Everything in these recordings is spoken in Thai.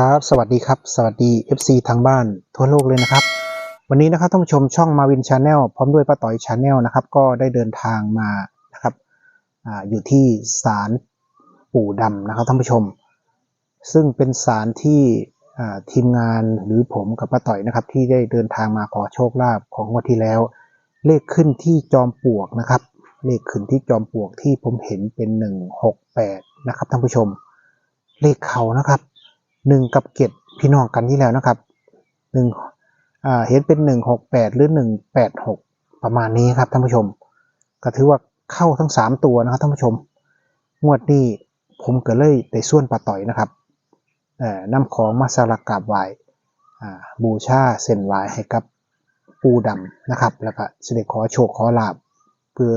ครับ สวัสดีครับ สวัสดี FC ทางบ้านทั่วโลกเลยนะครับ วันนี้นะครับท่านผู้ชมช่องมาวินชาแนลพร้อมด้วยป้าต่อยชาแนลนะครับก็ได้เดินทางมานะครับออยู่ที่ศาลปู่ดำนะครับท่านผู้ชม ซึ่งเป็นศาลที่ทีมงานหรือผมกับป้าต่อยนะครับ ที่ได้เดินทางมาขอโชคลาภของงวดที่แล้ว เลขขึ้นที่จอมปลวกนะครับ เลขขึ้นที่จอมปลวกที่ผมเห็นเป็น 168 นะครับท่านผู้ชม เลขเขานะครับ หนึ่งกับเกตพี่น้องกันที่แล้วนะครับหนึ่งเห็นเป็นหนึ่งหกแปดหรือหนึ่งแปดหกประมาณนี้ครับท่านผู้ชม ก็ถือว่าเข้าทั้งสามตัวนะครับท่านผู้ชม งวดนี้ผมก็เลยได้ส่วนปลาต่อยนะครับเอ่อนำของมาสารกราบไหว้บูชาเส้นไหว้ให้กับปูดำนะครับ แล้วก็เสด็จขอโชคขอลาบเพื่อ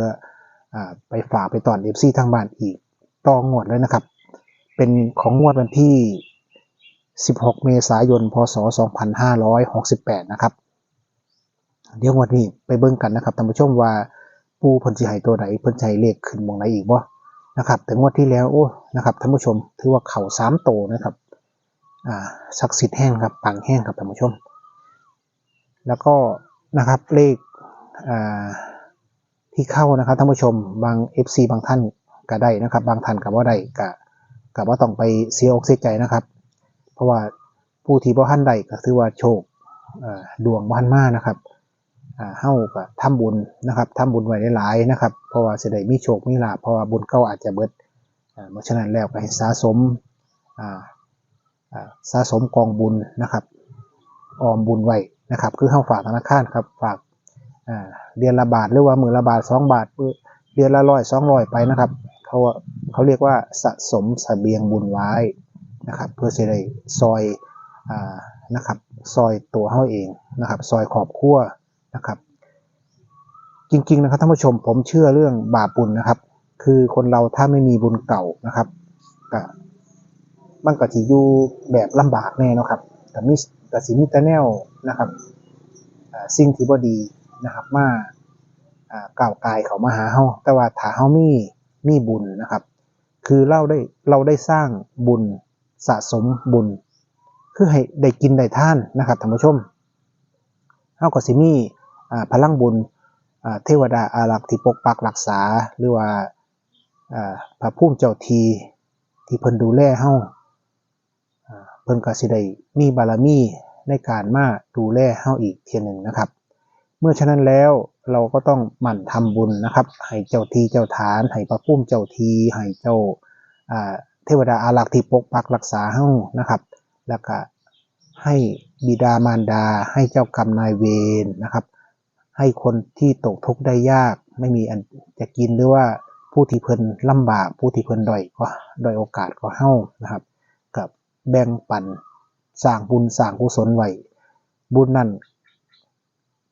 อไปฝากไปตอนเอฟซีทางบ้านอีกต่องวดเลยนะครับ เป็นของงวดวันที่ 16 เมษายน พศ 2568 นะครับ เดี๋ยวงวันนี้ไปเบิ่งกันนะครับท่านผู้ชมว่าปูเพิ่นสิให้ตัวใดเพิ่นสิให้เลขขึ้นมองไหนอีกบ่นะครับแต่งวดที่แล้วโอ้นะครับท่านผู้ชมถือว่าเข่าสามโตนะครับอ่าศักดิ์สิทธิ์แห้งครับปังแห้งครับท่านผู้ชม แล้วก็นะครับเลขอ่าที่เข้านะครับท่านผู้ชมบาง FC บางท่านก็ได้นะครับ บางท่านก็บ่ได้ก็ก็บ่ต้องไปเสียอกเสียใจนะครับ เพราะว่าผู้ที่บ่ทันใดก็ถือว่าโชคดวงบ่ทันมานะครับเฮ้าก็ทำบุญนะครับทำบุญไว้หลายๆนะครับ เพราะว่าสิได้มีโชคมีลาภเพราะว่าบุญเก่าอาจจะเบิดเพราะฉะนั้นแล้วก็ให้สะสมสะสมกองบุญนะครับออมบุญไว้นะครับ คือเฮาฝากธนาคารครับฝากเดือนละบาทหรือว่ามื้อละบาทสองบาทเดือนละร้อยสองร้อยไปนะครับเขาเขาเรียกว่าสะสมสเสบียงบุญไว้ นะครับเพื่อจะได้ซอยอ่านะครับซอยตัวเฮาเองนะครับซอยขอบครัวนะครับจริงๆนะครับท่านผู้ชมผมเชื่อเรื่องบาปบุญนะครับ คือคนเราถ้าไม่มีบุญเก่านะครับก็มันก็จะอยู่แบบลำบากแน่นะครับแต่มีแต่สิมีแต่แนวนะครับสิ่งที่บ่ดีนะครับมาอ่าก้าวกายเขามาหาเฮาแต่ว่าถ้าเฮามีมีบุญนะครับ คือเราได้เราได้สร้างบุญ สะสมบุญ คือให้ได้กินได้ท่านนะครับท่านผู้ชมเฮาก็สิมีพลังบุญเทวดาอารักษ์ที่ปกปักรักษาหรือว่าพระภูมิเจ้าทีที่เพิ่นดูแลเฮาอ่าเพิ่นก็สิได้มีบารมีในการมาดูแลเฮาอีกเทียหนึ่งนะครับ เมื่อฉะนั้นแล้วเราก็ต้องหมั่นทำบุญนะครับ ให้เจ้าทีเจ้าฐาน ให้พระภูมิเจ้าทีให้เจ้า เทวดาอารักษ์ที่ปกปักรักษาเฮานะครับ แล้วก็ให้บิดามารดา ให้เจ้ากรรมนายเวรนะครับ ให้คนที่ตกทุกข์ได้ยาก ไม่มีอันจะกินหรือว่าผู้ที่เพิ่นลำบาก ผู้ที่เพิ่นด้อยก็ด้อยโอกาสก็เฮานะครับ กับแบ่งปันสร้างบุญสร้างกุศลไว้บุญนั้น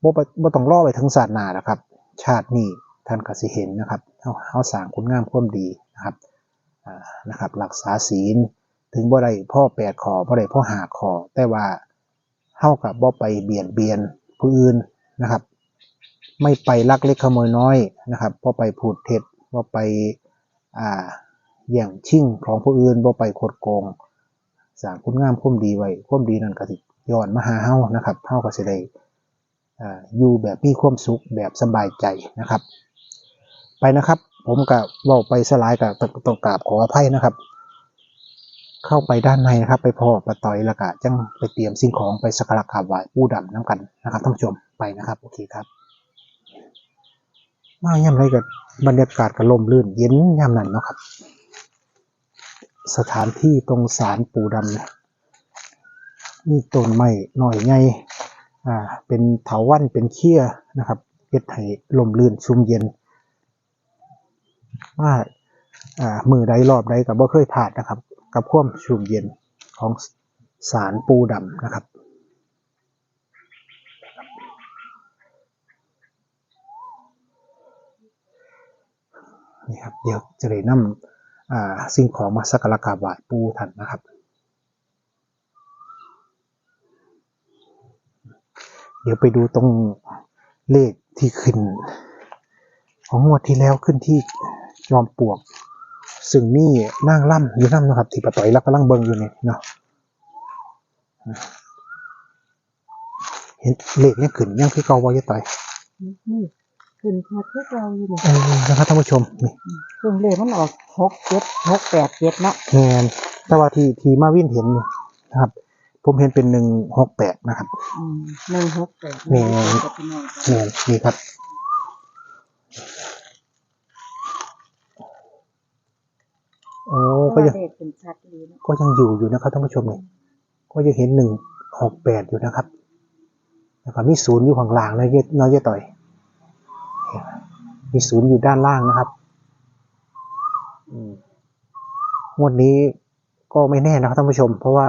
บ่บ่ต้องรอไปถึงศาสนานะครับ ชาตินี้ท่านก็สิเห็นนะครับเฮาเฮาสร้างคุณงามความดีนะครับ นะครับรักษาศีลถึงบ่ได้พ่อแปดขอบ่ได้พ่อหาขอแต่ว่าเฮากับบ่ไปเบียดเบียนผู้อื่นนะครับ ไม่ไปลักเล็กขโมยน้อยนะครับบ่ไปพูดเท็จบ่ไปอ่าแย่งชิงของผู้อื่นบ่ไปคดโกงสร้างคุณงามความดีไว้ความดีนั้นก็สิย้อนมาหาเฮานะครับเฮาก็สิได้อ่าอยู่แบบมีความสุขแบบสบายใจนะครับ ไปนะครับ ผมกับเว่าไปสลายกับต้องกราบขออภัยนะครับ เข้าไปด้านในนะครับ ไปพ่อปะต่อยล้วก็จังไปเตรียมสิ่งของไปสักการะกราบไหว้ปู่ดำน้ำกันนะครับท่านผู้ชมไปนะครับโอเคครับมาย่ำไรกับบรรยากาศก็ลมลื่นเย็นย่ำนั้นเนาะครับ สถานที่ตรงศาลปู่ดำนี่ยมีต้นไม้หน่อยใหญ่อ่าเป็นเถาวัลย์เป็นเขี้ยนะครับเฮ็ดให้ลมลื่นชุ่มเย็น ว่ามือใดรอบใดก็บ่เคยพลาดนะครับ กับความชุ่มเย็นของสารปูดำนะครับนี่ครับเดี๋ยวจะได้นำสิ่งของมาสักการะกราบไหว้ปูท่านนะครับ เดี๋ยวไปดูตรงเลขที่ขึ้น ของงวดที่แล้วขึ้นที่ จอมปลวก ซึ่งมีนางล่ำอยู่นั่นนะครับที่ปะต่อยแล้วกำลังเบิ่งอยู่นี่เนาะเห็นเลขยังขึ้นยังคือเก่าบ่ยายต่อยนี่ขึ้นชัดที่เราอยู่นี่เออนะครับท่านผู้ชมนี่ซึ่งเลขมันออกหกเจ็ดหกแปดเจ็ดเนาะแมนแต่ว่าที่ที่มาวินเห็นนี่นะครับ ผมเห็นเป็นหนึ่งหกแปดนะครับอืมหนึ่งหกแปดแม่กับพี่น้องแมนนี่ครับ โอ้เพราะก็ว่ายังเลขขึ้นชัดดีเนาะก็ยังอยู่อยู่นะครับท่านผู้ชมเนี่ยก็ยังเห็นหนึ่งหกแปดอยู่นะครับแล้วก็มีศูนย์อยู่ข้างล่างนะเยน้อยเยต่อย มีศูนย์อยู่ด้านล่างนะครับอืมงวดนี้ก็ไม่แน่นะครับท่านผู้ชม เพราะว่า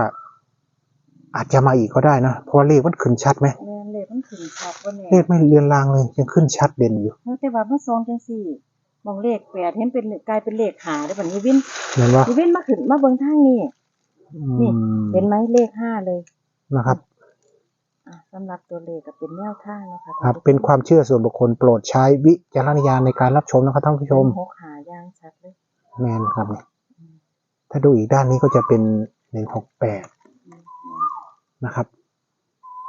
อาจจะมาอีกก็ได้นะเพราะว่าเลขมันขึ้นชัดไหมแม่นเลขมันขึ้นชัดว่าแน่เลขไม่เลือนลางเลยยังขึ้นชัดเด่นอยู่แต่ว่ามันซองจังสี่ มองเลขแปดเห็นเป็นกลายเป็นเลขหาได้แบบนี้วินเห็นว่านี่วินมาขึ้นมาเบิ่งทางนี่นี่เห็นไหมเลขห้าเลยนะครับอะสำหรับตัวเลขก็เป็นแนวทางเนาะคะครับ เป็นความเชื่อส่วนบุคคลโปรดใช้วิจารณญาณในการรับชมนะครับท่านผู้ชมหกหาย่างชัดเลยแมนครับเนี่ยถ้าดูอีกด้านนี้ก็จะเป็นหนึ่งหกแปดอืมนะครับ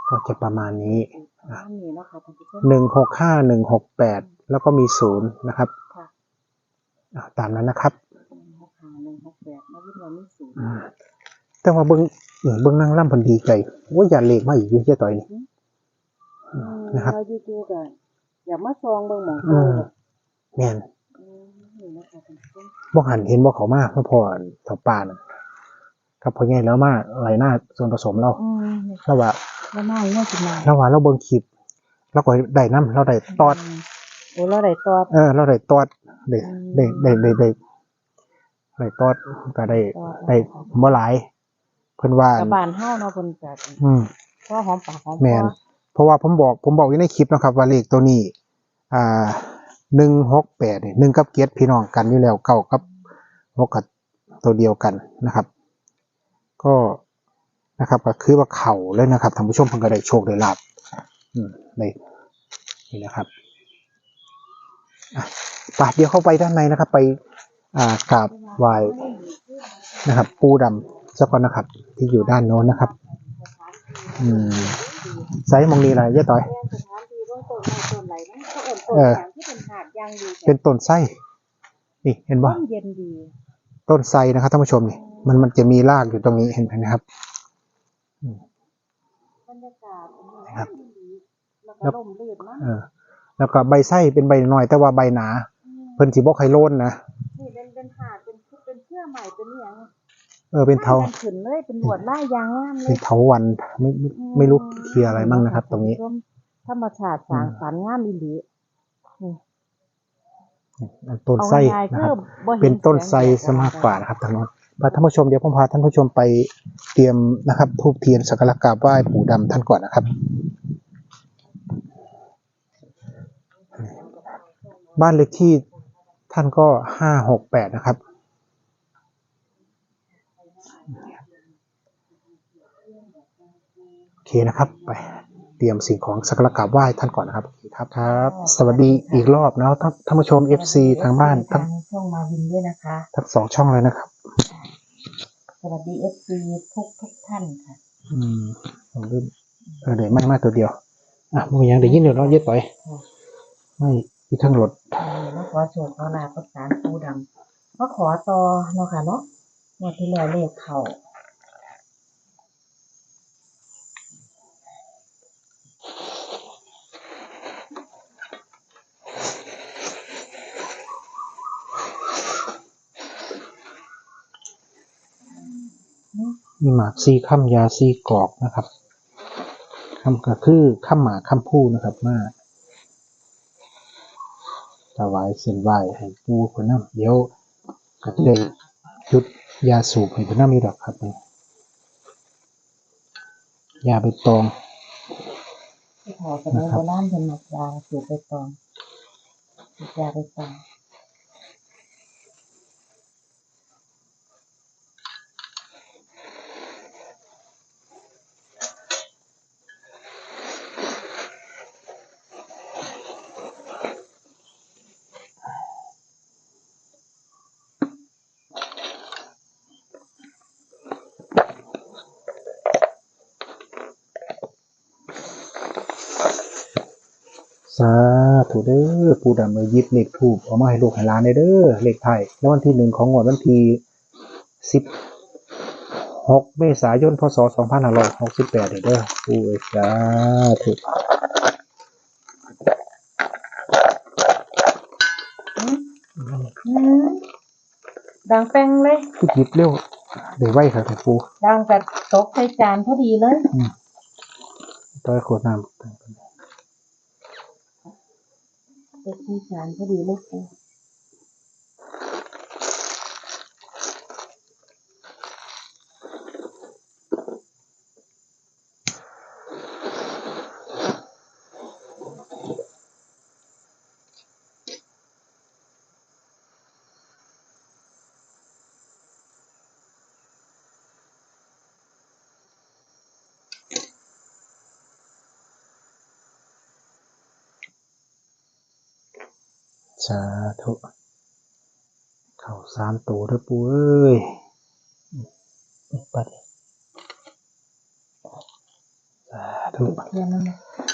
ก็จะประมาณนี้อืมประมาณนี้เนาะค่ะท่านผู้ชมหนึ่งหกห้าหนึ่งหกแปดแล้วก็มีศูนย์นะครับค่ะอ่า ตามนั้นนะครับหนึ่งหกหาหนึ่งหกแปดมาวินวันนี้ศูนย์อืมแต่ว่าเบิ้งเออเบิ้งนั่งล่ำเพนดีใจว่าอย่าเลขมาอีกอยุ่งเจ้าต่อยนี่อืมนะครับเราอยู่ๆกันอยากมาซองเบิ่งหมองอืเขามแบบแมนอืมนี่นะคะท่านผู้ชมบ่หันเห็นบ่เขามากเมื่อพอเถาป่านนครับพอใหญ่แล้วมาไหลหน้าส่วนผสมเราอืมนี่เราว่าแล้วมาอีกว่าสิมาเราว่าเราเบิ่งคลิปเราก็ได้น้ำเราได้ตอดม โอ้เราได้ตอดเออเราได้ตอดได้อืมได้ได้ได้ได้ได้ตอดก็ได้ตอดได้บ่หลายเพิ่นว่ากระบานเฮาเนาะเพิ่นก็อืมพอหอมปากหอมคแมนอเพราะว่าผมบอกผมบอกอยู่ในคลิปนะครับ ว่าเลขตัวนี้ อ่าหนึ่งหกแปดหนึ่งกับเกียรพี่น้องกันอยู่แล้วเก้ากับหกกับตัวเดียวกันนะครับ ก็นะครับ ก็คือว่าเข่าเลยนะครับท่านผู้ชมเพิ่นก็ได้โชคได้ลาบอืมได้นี่นะครับ อะไปเดี๋ยวเข้าไปด้านในนะครับ ไปอ่ากราบไหว้นะครับ ปูดำสักก่อนนะครับ ที่อยู่ด้านโน้นนะครับ อืมไซส์มองนี้อะไรเย้ต่อยแม่นสถานที่เบิ่งต้นไม้ต้นไหลมันเขาเอิ้นต้นเออหางที่เป็นหาดยางดีเป็นต้นไส้นี่เห็นต้ป่ะนเย็นดีต้นไทรนะครับท่านผู้ชมนี่มันมันจะมีรากอยู่ตรงนี้เห็นไหมนะครับบรรยากาศอันนี้ครับดีแล้วก็ลมลื่นมากเออ แล้วก็ใบไส้เป็นใบน้อย แต่ว่าใบหนา เพิ่นสิบ่ใครโลนนะนี่เป็นเป็นหาดเป็นเป็นเชื่อใหม่เป็นอหย่างเออเป็นเทามันขึ้นเลยเป็นหลวดไล่ยางงามเลเป็ยนเทาวันไม่ไม่ไม่รู้เคลียร์อะไรมั่งนะครับ ตรงนี้ธรรมชาติสร้างสรรค์งามอีหลีนี่ต้นไส้เอาง่ายๆนะครับอบ่ห็เป็นต้นไทรแสงแดดซะมากกว่านะครับทางโน้นไปท่านผู้ชมเดี๋ยวผมพาท่านผู้ชมไปเตรียมนะครับทูบเทียนสักการะกราบไหว้ปู่ดำท่านก่อนนะครับ บ้านเลขที่ท่านก็ห้าหกแปดนะครับ โอเคนะครับ ไปเตรียมสิ่งของสักการะกราบไหว้ท่านก่อนนะครับโอเคครับครับ สวัสดีอีกรอบนะท่านท่านผู้ชม FC ทางบ้านทั้งช่องมาวินด้วยนะคะ ทั้งสองช่องเลยนะครับ สวัสดีเอฟซีทุกทุกท่านค่ะ อืมผมลืมเออเดี๋ยวไม่มาตัวเดียว อะมึงยังได้ยินเดี๋ยวเนาะเย็ดต่อยไม่ อีกทั้งรถมาขอโชคขอลาภกับสารปูดำมาขอต่อเนาะค่ะเนาะงวันที่แล้วเลขเขามีหมากซีข้ามยาซีกรอกนะครับคำก็คือข้ามหมากข้ามผู้นะครับมา ถวายเส้นไหว้ให้ปูคนน้ำเดี๋ยวก็จะได้จุดยาสูบให้คนน้ำมีดอกครับนี่ยาใบตองที่ขอสมัยโบราณเป็นหมักยาสูบไปตองสูบยาไปตอง ปูดำมายิบเลขถูกเอามาให้ลูกให้หลานได้เด้อเลขไทยแล้ววันที่หนึ่งของงวดวันที่สิบหกเมษายนพศสองพันห้าร้อยหกสิบแปดเด้อปูเอ้ยสาธุอืมดังแป้งเลยคือยิบเร็วเดี๋ยวไหวครับแต่ปูดังแบบตกใส่จานพอดีเลยต้อยขวดน้ำ ตกใส่จา สาธุเข่าสามตัวด้วยปูเอ้ยปัดสาธุเรียนแล้ว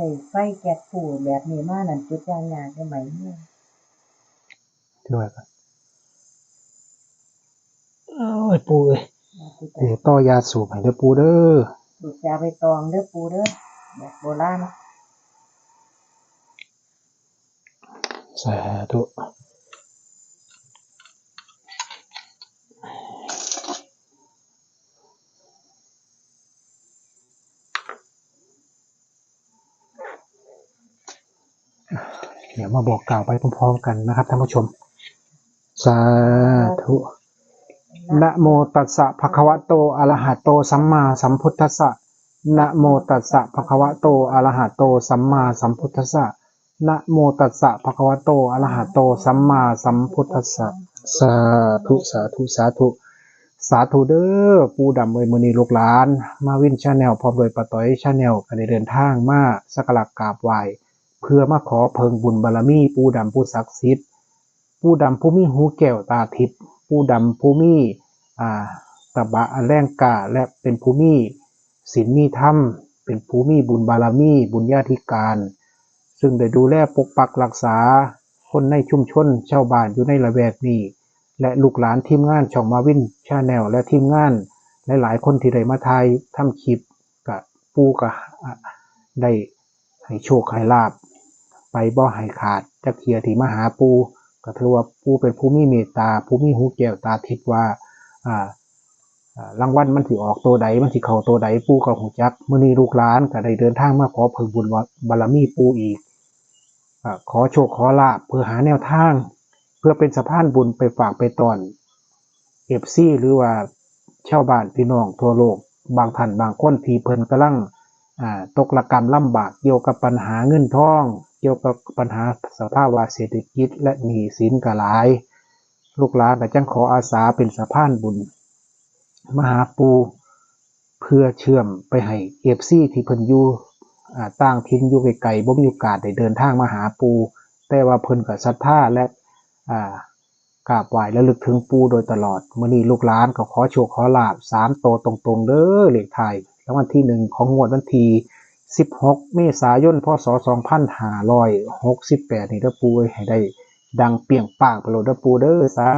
ะผมก็ได้ไฟแก๊สปูแบบนี้มานั่นจุดยางยางได้ไหมเนี่ยด้วยกันโอ้ยปูเอ้ยมาสิเดี๋ยวต่อยาสูบให้เด้อปูเด้อดูดยาไปตองเด้อปูเด้อแบบโบราณสาธุ ยวมาบอกกล่าวไปพร้อมๆกันนะครับท่านผู้ชม สาธุนะโมตัสสะภะคะวะโตอะระหะโตสัมมาสัมพุทธัสสะนะโมตัสสะภะคะวะโตอะระหะโตสัมมาสัมพุทธัสสะนะโมตัสสะภะคะวะโตอะระหะโตสัมมาสัมพุทธัสสะสาธุสาธุสาธุสาธุเด้อปูดำเวยมือนีลูกหลาน มาวินชาแนลพร้อมโดยปะต้อยชาแนลก็ได้เดินทางมาสักการะกราบไหว้ เพื่อมาขอเพิงบุญบารมีปูดำผู้ศักดิ์สิทธิ์ปูดำผู้มีหูแก้วตาทิพย์ปูดำผู้มีอ่าตะบะอันแรงกาและเป็นผู้มีศีลมีธรรม เป็นผู้มีบุญบารมี บุญญาธิการ ซึ่งได้ดูแลปกปักรักษา คนในชุมชนชาวบ้านอยู่ในละแวกนี้และลูกหลานทีมงานช่องมาวินชาแนลและทีมงานหลายๆคนที่ได้มาถ่ายทำคลิปกับปูกับได้ให้โชคให้ลาบ ไปบ่ให้ขาดจักเทียที่มาหาปูก็ถือว่าปูเป็นผู้มีเมตตาผู้มีหูแก้วตาทิพย์ว่าอ่ารางวัลมันสิออกตัวใดมันสิเข้าตัวใดปูก็หูจักมื้อนี้ลูกหลานก็ได้เดินทางมาขอเพิ่มบุญบารมีปูอีกอขอโชคขอลาบเพื่อหาแนวทาง เพื่อเป็นสะพานบุญไปฝากไปตอนเอฟซีหรือว่าชาวบ้านพี่น้องทั่วโลก บางท่านบางคนที่เพิ่นกำลังตกระกรรมลำบากเกี่ยวกับปัญหาเงินทอง เกี่ยวกับปัญหาสภาวะเศรษฐกิจและหนี้สินก็หลาย ลูกหลานก็จังขออาสาเป็นสะพานบุญ มหาปูเพื่อเชื่อมไปให้เอฟซีที่เพิ่นอยู่ต่างถิ่นอยู่ไกลๆบ่มีโอกาสได้เดินทางมาหาปู แต่ว่าเพิ่นก็ศรัทธาและกราบไหว้และลึกถึงปูโดยตลอดมื่อนี้ลูกหลานก็ขอโชคขอลาบสามโตตรงๆเด้อเลขไทยแล้ววันที่หนึ่งของงวดวันที่ 16 เมษายน พศ 2568 นี่เด้อปูให้ได้ดังเปรียงปางไปโลดเด้อปูเด้อสา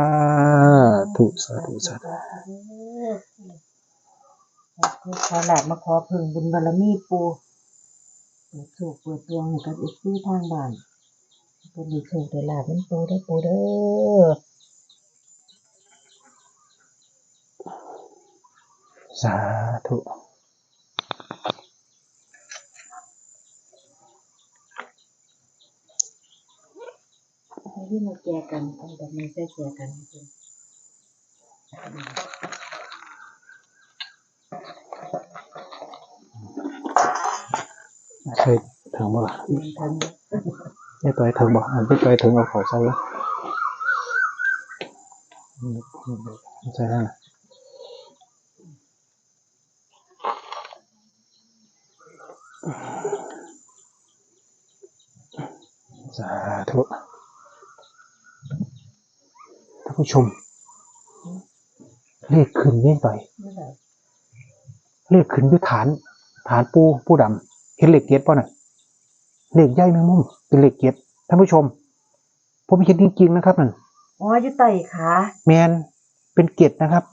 ธุสาธุสาธุขอหลาบมาขอพึ่งบุญบารมีปูเปิดโชคเปิดดวงให้กับอีกที่ทางบ้านเป็นดีโชคได้ลาบเป็นปูได้อปูเด้อสาธุ ให้ที่มา แก่กันเอาแบบนี้ใส่แก่กันให้เพิ่นเคยถึงบ่ล่ะเป็นทั้งได้ตัวให้ถึงบ่อันไปตัวให้ถึงเอาเขาใส่แล้วอืมอืมใส่แล้วนะสาธุท่าน ผู้ชม เลขขึ้นยิ่งไปเมื่อไหร่เลขขึ้นด้วยฐาน ฐานปูปูดำเห็นเลขเกียรป่ะน่ะเลขใหญ่แมงมุมเป็นเลขเกียรท่านผู้ชมผมเห็นจริงๆนะครับนั่นอ๋ออยู่ใต้ขาแมนเป็นเกียรนะครับ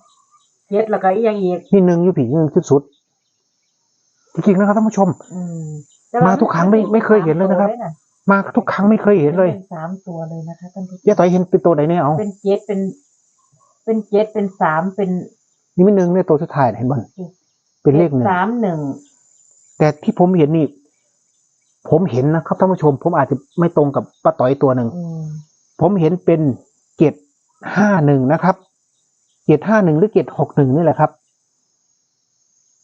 เฮ็ดแล้วก็อีกอย่างอีกนี่หนึ่งอยู่ผีหนึ่งจุดสุดจริงๆนะครับท่านผู้ชมอืมมาทุกครั้งไม่ไม่เคยเห็นเลยนะครับ มาทุกครั้งไม่เคยเห็นเลยเป็นสามตัวเลยนะคะท่านผู้ชมเจ๊ต่อยเห็นเป็นตัวไหนเนี่ยเอาเป็นเจ็ดเป็น เป็นเจ็ดเป็นสามเป็นนี่ไม่หนึ่งในตัวสุดท้ายเห็นบ่เป็นเลขหนึ่ง สามหนึ่งแต่ที่ผมเห็นนี่ ผมเห็นนะครับท่านผู้ชม ผมอาจจะไม่ตรงกับป้าต่อยตัวหนึ่ง อืมผมเห็นเป็นเจ็ดห้าหนึ่งนะครับเจ็ดห้าหนึ่งหรือเจ็ดหกหนึ่งนี่แหละครับ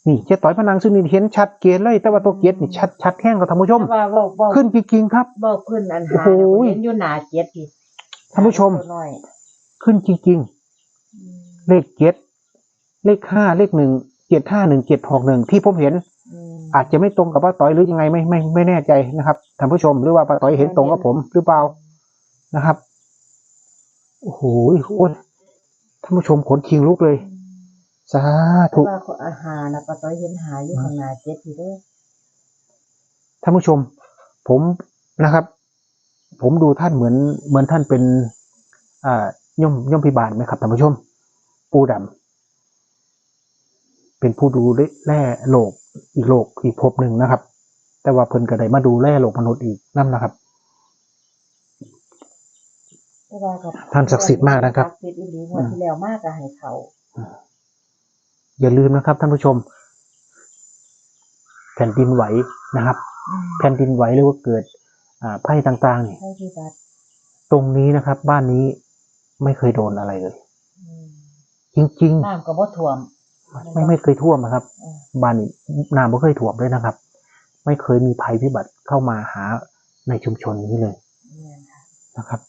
นี่เจ๊ต่อยพนังซึ่งนี่เห็นชัดเจนเลย แต่ว่าตัวเจ็ดนี่ชัดชัดแห้งกับท่านผู้ชมแต่ว่าบอกบอกขึ้นจริงๆครับ บอกขึ้นอันหาโอ้โหเนี่ยเห็นอยู่หนาเจ็ดพี่ท่านผู้ชมตัวน้อยขึ้นจริงอืมๆเลขเจ็ดเลขห้าเลขหนึ่งเจ็ดห้าหนึ่งเจ็ดหกหนึ่งที่ผมเห็น อืมอาจจะไม่ตรงกับป้าต่อยหรือยังไงไม่ไม่ไม่แน่ใจนะครับท่านผู้ชมหรือว่าป้าต่อยเห็นตรงกับผมหรือเปล่านะครับโอ้โหโอ้ยท่านผู้ชมขนคิงลุกเลย สาเพธุราะว่าคนอาหารนะปะต้อยเห็นหาอยู่ข้างหน้าเจ็ดพี่เด้อท่านผู้ชม ผมนะครับ ผมดูท่านเหมือนเหมือนท่านเป็นอ่าย่อมย่อมพิบาลไหมครับท่านผู้ชม ปูดำเป็นผู้ดูแร่โลกอีกโลกอีกภพหนึ่งนะครับ แต่ว่าเพิ่นก็ได้มาดูแร่โลกมนุษย์อีกนั่นนะครับแต่ว่ากับท่านศักดิ์สิทธิ์มากนะครับศักดิ์สิทธิ์อีหลีงวดที่แล้วมากก็ให้เขา อย่าลืมนะครับท่านผู้ชม แผ่นดินไหวนะครับอืมแผ่นดินไหวหรือว่าเกิดอ่าภัยต่างๆเนี่ยให้ที่บัดตรงนี้นะครับ บ้านนี้ไม่เคยโดนอะไรเลยอืมจริงน้ำก็บ่ท่วมๆไม่ไม่เคยท่วมนะครับอืมบ้านนี้น้ำไม่เคยท่วมเลยนะครับ ไม่เคยมีภัยพิบัติเข้ามาหาในชุมชนนี้เลยเนี่ยค่ะนะครับ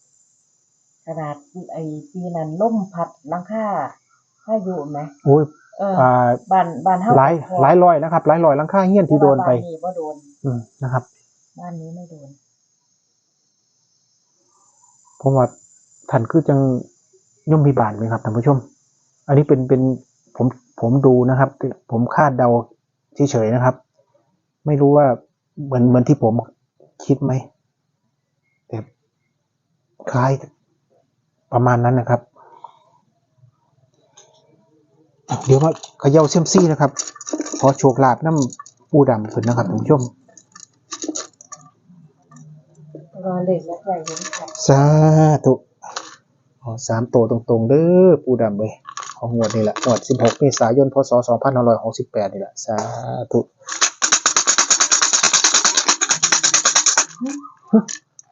ขนาดไอ้ปีนั้นล่มพัดหลังคาพายุไหมโอ้ยเอออ่าบ้านบ้านเฮาหลายก็พอหลายรอยนะครับ หลายรอยหลังคาเฮี้ยนที่โดนไปบ้านนี้บ่โดน อืมนะครับ บ้านนี้ไม่โดนผมว่าท่านคือจังย่อมพิบาลไหมครับท่านผู้ชม อันนี้เป็นเป็นผมผมดูนะครับ ผมคาดเดาเฉยๆนะครับ ไม่รู้ว่าเหมือนเหมือนที่ผมคิดไหมแต่คล้ายประมาณนั้นนะครับ เดี๋ยวมาเขย่าเซียมซี่นะครับ ขอโชคลาภน้ำปูดำขึ้นนะครับท่านผู้ชมรอเล็กและใหญ่เห็นค่ะสาธุอ๋อสามตัวตรงๆเด้อปูดำเลยของงวดนี่แหละงวด 16เมษายนพศ2568นี่แหละสาธุ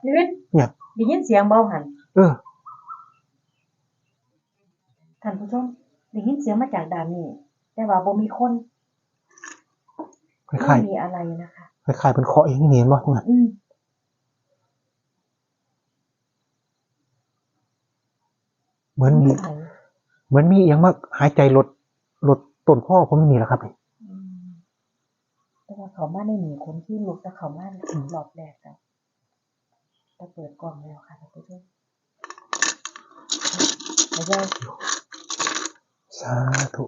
ชีวิตเนี่ยได้ยินเสียงเบาหันเออท่านผู้ชม ได้ยินเสียงมาจากด้านนี้ แต่ว่าบ่มีคนคล้ายไม่มีอะไรนะคะๆคล้ายๆเป็นเคาะเองนี่เห็นป่ะเนี่ยอืมเหมือนมีไผเหมือนมีอหย่างมาหายใจลดลดต้นข้อผมไม่มีแล้วครับนี่อืมแต่ว่าเขามาในหนีคนที่ลุกแต่เขามาถึงรอบแรกแล้วจะเปิดกล่องแล้วค่ะท่านผู้ชมไม่ใช่าธุ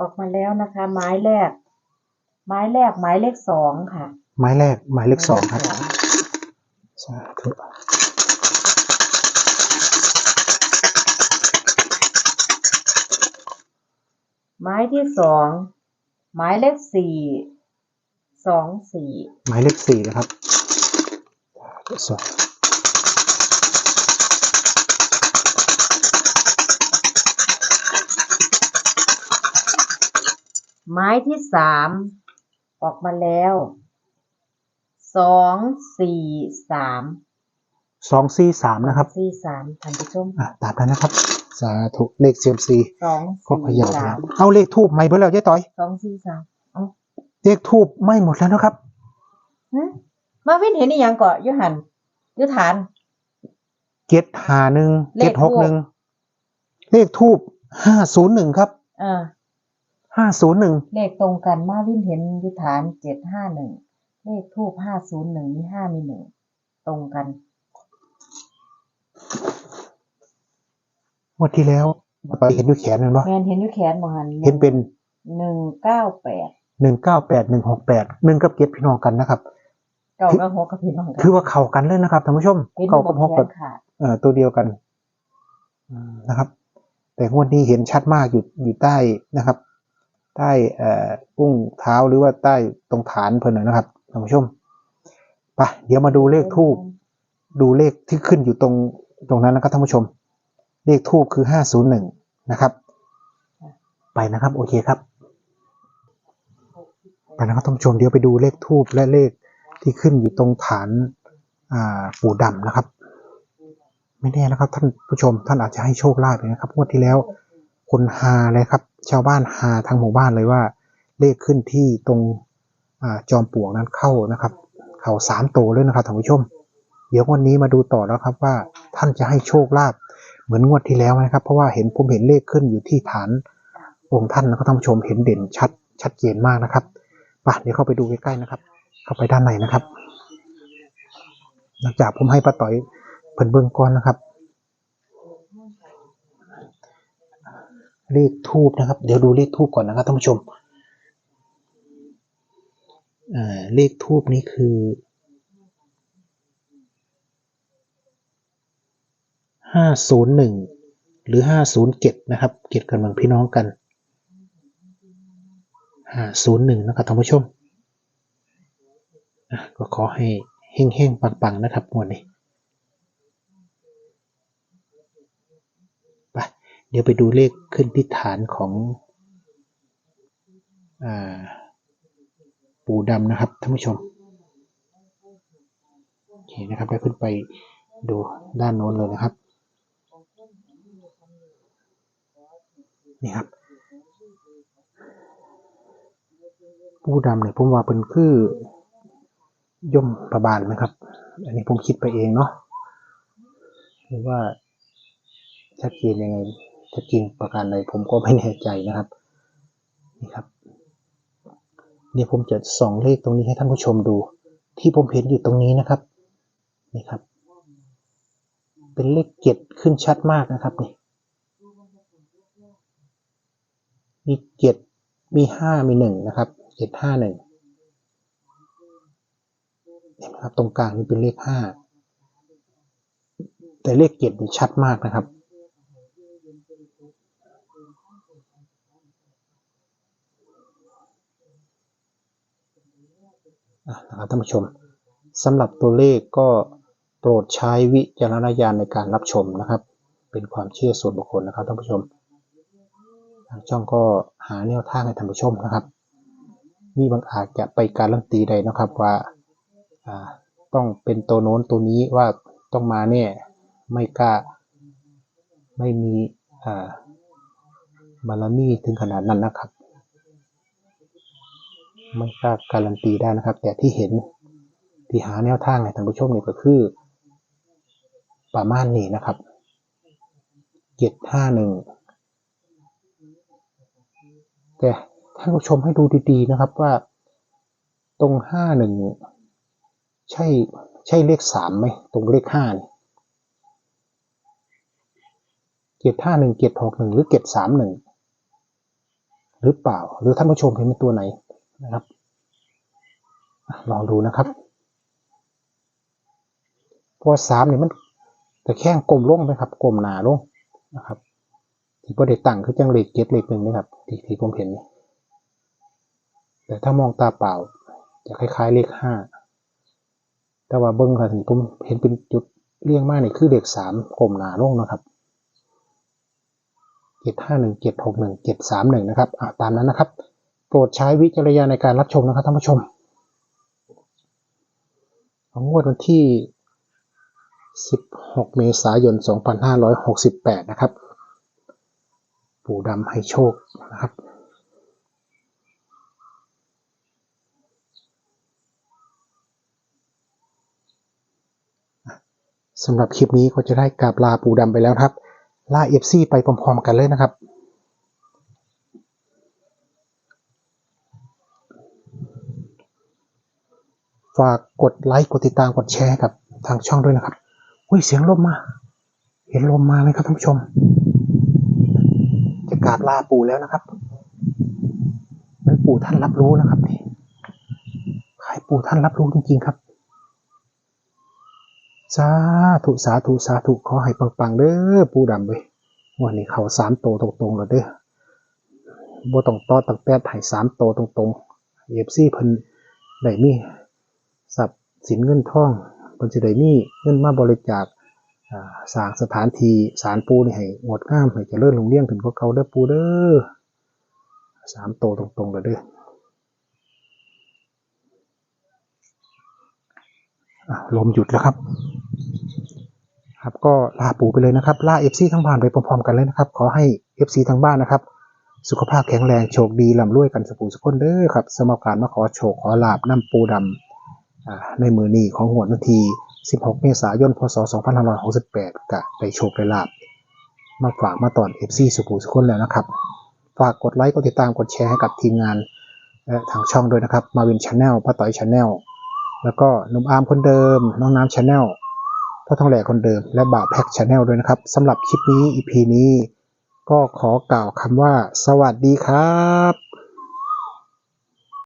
ออกมาแล้วนะคะ ไม้แรก ไม้แรก ไม้เลขสองค่ะ ไม้แรก หมายเลขสองครับสาธุ ไม้ที่สองหมายเลขสี่สองสี่หมายเลขสี่นะครับสองไม้ที่สามออกมาแล้วสองสี่สามสองสี่สามนะครับสี่สามท่านผู้ชมอะตามนั้นนะครับ สาธุเลขเซียมซีสองก็เขสี่ย่าสาแล้วมเอาเลขทูบไม่เบิ่แล้วยายต่อยสองสี่สามเอ้าเลขทูบไม่หมดแล้วนะครับหึมาวินเห็นอีหยังเกาะยุหันยุฐานเจ็ดหาหนึ่งเลเจ็ดขทูหปกหนึ่งเลขทูบห้าศูนย์หนึ่งครับเออห้าศูนย์หนึ่งเลขตรงกันมาวินเห็นยุฐานเจ็ดห้าหนึ่งเลขทูบห้าศูนย์หนึ่งมีห้ามีหนึ่งตรงกัน ง วดที่แล้วไปเห็นด้วยแขนมันปะแมนเห็นอยุแขนมหันเห็นเป็นหนึ่งเก้าแปดหนึ่งเก้าแปดหนึ่งหกแปดหนึ่งกับเจ็ดพี่น้องกันนะครับ เก้ากับหกกับพี่น้องกันคือว่าเข้ากันเลยนะครับท่านผู้ชมเห็นเข้าบกับนหกแขกับนขาดเอ่อตัวเดียวกันอืมนะครับ แต่งวดนี้เห็นชัดมากอยู่อยู่ใต้นะครับ ใต้เอ่อกุ้งเท้าหรือว่าใต้ตรงฐานเพิ่นนะนะครับท่านผู้ชมไปเดี๋ยวมาดูเลขทูบ ดูเลขที่ขึ้นอยู่ตรงตรงนั้นนะครับท่านผู้ชม เลขทูบคือห้าศูนย์หนึ่งนะครับ ไปนะครับ โอเคครับ ไปนะครับท่านผู้ชมเดี๋ยวไปดูเลขทูบและเลขที่ขึ้นอยู่ตรงฐานปู่ดำนะครับ ไม่แน่นะครับ ท่านผู้ชมท่านอาจจะให้โชคลาภเลยนะครับงวดที่แล้วคนฮาเลยครับ ชาวบ้านฮาทั้งหมู่บ้านเลยว่า เลขขึ้นที่ตรงอจอมปลวกนั้นเข้านะครับ เขาสามโตเลยนะครับท่านผู้ชม เดี๋ยววันนี้มาดูต่อแล้วครับว่าท่านจะให้โชคลาภ เหมือนงวดที่แล้วไหมครับ เพราะว่าเห็นผมเห็นเลขขึ้นอยู่ที่ฐานองค์ท่านนะครับท่านผู้ชมเห็นเด่นชัดชัดเจนมากนะครับไปเดี๋ยวเข้าไปดูใกล้ๆนะครับ เข้าไปด้านในนะครับ หลังจากผมให้ป้าต่อยเพิ่นเบิ่งก่อนนะครับ เลขทูบนะครับ เดี๋ยวดูเลขทูบก่อนนะครับท่านผู้ชมเอ่อเลขทูบนี้คือ ห้าศูนย์หนึ่งหรือห้าศูนย์เจ็ดนะครับ เกียรติกันเมืองพี่น้องกันห้าศูนย์หนึ่งนะครับท่านผู้ชม ก็ขอให้เฮงๆ ปัง ๆ นะครับวดนี้ไปเดี๋ยวไปดูเลขขึ้นที่ฐานของอปู่ดำนะครับท่านผู้ชมโอเคนะครับได้ขึ้นไปดูด้านโน้นเลยนะครับ นี่ครับผู้ดำเนี่ยผมว่าเป็นคือย่อมประบาลไหมครับ อันนี้ผมคิดไปเองเนาะหรือว่าชัดเจนยังไงชัดเจนประการใดผมก็ไม่แน่ใจนะครับนี่ครับเดี๋ยวผมจะส่องเลขตรงนี้ให้ท่านผู้ชมดู ที่ผมเห็นอยู่ตรงนี้นะครับนี่ครับ เป็นเลขเจ็ดขึ้นชัดมากนะครับนี่ มีเจ็ดมีห้ามีหนึ่งนะครับเจ็ดห้าหนึ่งเห็นไหมครับตรงกลางนี่เป็นเลขห้าแต่เลขเจ็ดนี่ชัดมากนะครับ นะครับท่านผู้ชมสำหรับตัวเลขก็โปรดใช้วิจารณญาณในการรับชมนะครับ เป็นความเชื่อส่วนบุคคลนะครับท่านผู้ชมางช่องก็หาแนวทางให้ท่านผู้ชมนะครับมีบางอาจจะไปการันตีใดนะครับว่าต้องเป็นตัวโน้นตัวนี้ว่าต้องมาเนี่ยไม่กล้าไม่มีอ่าบารมีถึงขนาดนั้นนะครับ ไม่กล้าการันตีได้นะครับ แต่ที่เห็นที่หาแนวทางให้ท่านผู้ชมนี่ก็คือประมาณนี้นะครับเจ็ดห้าหนึ่ง แต่ท่านผู้ชมให้ดูดีๆนะครับว่า ตรงห้าหนึ่งใช่ใช่เลขสามไหมตรงเลขห้านี่เจ็ดห้าหนึ่งเจ็ดหกหนึ่งหรือเจ็ดสามหนึ่งหรือเปล่า หรือท่านผู้ชมเห็นเป็นตัวไหนนะครับลองดูนะครับเพราะสามเนี่ยมันแต่แข้งกลมลงไหมครับกลมหนาลงนะครับ ที่ประเด็ตั้งคือจังเลขเจ็ดเลขหนึ่งนะครับที่ที่ผมเห็น แต่ถ้ามองตาเปล่า จะคล้ายๆเลขห้าแต่ว่าเบิ้งค่ะที่ผมเห็นเป็นจุดเรียงมากนี่คือเลขสามกลมหนาลงนะครับเจ็ดห้าหนึ่งเจ็ดหกหนึ่งเจ็ดสามหนึ่งนะครับอะตามนั้นนะครับ โปรดใช้วิจารณญาณในการรับชมนะครับท่านผู้ชมของงวดวันที่ 16 เมษายน 2568 นะครับ ปู่ดำให้โชคนะครับ สำหรับคลิปนี้ก็จะได้กราบลาปู่ดำไปแล้วครับ ลาเอฟซีไปพร้อมๆกันเลยนะครับฝากกดไลค์กดติดตามกดแชร์กับทางช่องด้วยนะครับ อุ้ยเสียงลมมา เห็นลมมาไหมครับท่านผู้ชม กราบลาปู่แล้วนะครับเหมันปู่ท่านรับรู้นะครับนี่ใครปู่ท่านรับรู้จริงๆครับสาธุสาธุสาธุขอให้ปังๆเด้อปูดำเว้ยวันนี้เขาสามโตตรงๆแล้วเด้อบ่ต้องต่อตั้งแต่ไถ่สามโตตรงๆเอฟซีเพิ่นได้มีทรัพย์สินเงินทองเพิ่นสิได้มีเงินมาบริจาค สร้างสถานที่ศาลปูนี่ให้งดงามให้เจริญรุ่งเรืองขึ้นกว่าเก่าเด้อปูเด้อสามโตตรงๆแล้วเด้อลมหยุดแล้วครับ ครับก็ลาปู่ไปเลยนะครับลาเอฟซีทั้งบ้านไปพร้อมๆกันเลยนะครับ ขอให้เอฟซีทั้งบ้านนะครับ สุขภาพแข็งแรงโชคดีร่ำรวยกันสปูสกุลเด้อครับสมการมาขอโชคขอลาบน้ำปูดำในมือนี้ของหัวดวันที่ 16 เมษายน พศ 2568กะได้โชคได้ลาบ มาฝากมาตอนเอฟซีสุปูสกุลแล้วนะครับ ฝากกดไลค์ กดติดตาม กดแชร์ให้กับทีมงานและทางช่องด้วยนะครับ มาวินชาแนลป้าต่อยชาแนลแล้วก็นุ่มอาร์มคนเดิม น้องน้ำชาแนลพ่อทองแหล่คนเดิม และบ่าวแพ็กชาแนลด้วยนะครับสำหรับคลิปนี้ EP นี้ ก็ขอกล่าวคำว่า สวัสดีครับ